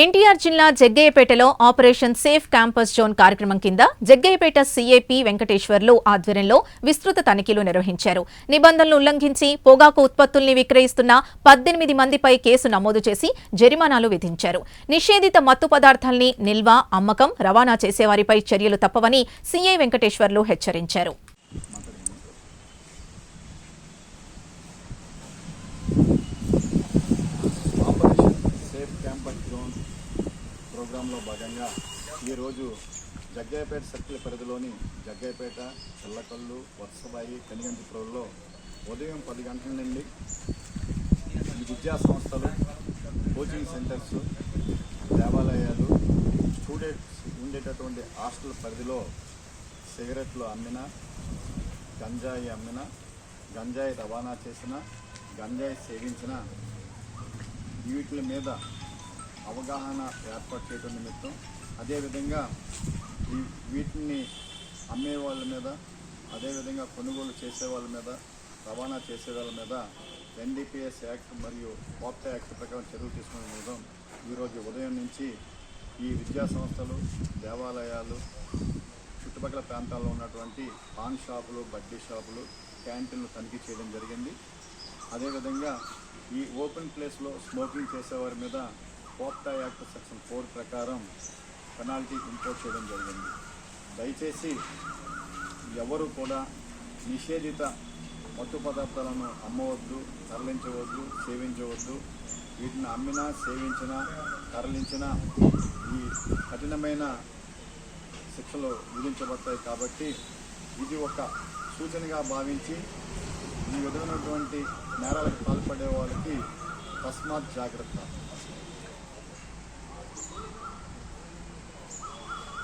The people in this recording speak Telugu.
ఎన్టీఆర్ జిల్లా జగ్గయ్యపేటలో ఆపరేషన్ సేఫ్ క్యాంపస్ జోన్ కార్యక్రమం కింద జగ్గయ్యపేట సీఏపీ వెంకటేశ్వర్లు ఆధ్వర్యంలో విస్తృత తనిఖీలు నిర్వహించారు. నిబంధనలు ఉల్లంఘించి పొగాకు ఉత్పత్తుల్ని విక్రయిస్తున్న పద్దెనిమిది మందిపై కేసు నమోదు చేసి జరిమానాలు విధించారు. నిషేధిత మత్తు పదార్థాల్ని నిల్వ అమ్మకం రవాణా చేసేవారిపై చర్యలు తప్పవని సీఐ వెంకటేశ్వర్లు హెచ్చరించారు ఆపరేషన్ సేఫ్ క్యాంపస్ జోన్ ప్రోగ్రాంలో భాగంగా ఈరోజు జగ్గయ్యపేట సర్కిల్ పరిధిలోని జగ్గయ్యపేట చిల్లకల్లు వత్సబాయి కనిగంటిపురంలో ఉదయం పది గంటల నుండి విద్యా సంస్థలు కోచింగ్ సెంటర్స్ దేవాలయాలు స్టూడెంట్స్ ఉండేటటువంటి హాస్టల్ పరిధిలో సిగరెట్లు అమ్మిన గంజాయి అమ్మిన గంజాయి రవాణా చేసిన గంజాయి సేవించిన వీటి మీద అవగాహన ఏర్పాటు చేయడం నిమిత్తం అదేవిధంగా ఈ వీటిని అమ్మే వాళ్ళ మీద అదేవిధంగా కొనుగోలు చేసే వాళ్ళ మీద రవాణా చేసే వాళ్ళ మీద ఎన్డీపీఎస్ యాక్ట్ మరియు కోప్త యాక్ట్ ప్రకారం చర్యలు తీసుకునే నిమిత్తం ఈరోజు ఉదయం నుంచి ఈ విద్యా సంస్థలు దేవాలయాలు చుట్టుపక్కల ప్రాంతాల్లో ఉన్నటువంటి పాన్ షాపులు బడ్డీ షాపులు క్యాంటీన్లు తనిఖీ చేయడం జరిగింది. అదేవిధంగా ఈ ఓపెన్ ప్లేస్లో స్మోకింగ్ చేసేవారి మీద కోప్టా యాక్ట్ సెక్షన్ ఫోర్ ప్రకారం పెనాల్టీ ఇంపోజ్ చేయడం జరిగింది. దయచేసి ఎవరు కూడా నిషేధిత మత్తు పదార్థాలను అమ్మవద్దు తరలించవద్దు సేవించవద్దు. వీటిని అమ్మినా సేవించినా తరలించినా ఈ కఠినమైన శిక్షలు విధించబడతాయి కాబట్టి ఇది ఒక సూచనగా భావించి ఈ విధమైనటువంటి నేరాలకు పాల్పడే వాళ్ళకి తస్మాత్ జాగ్రత్త.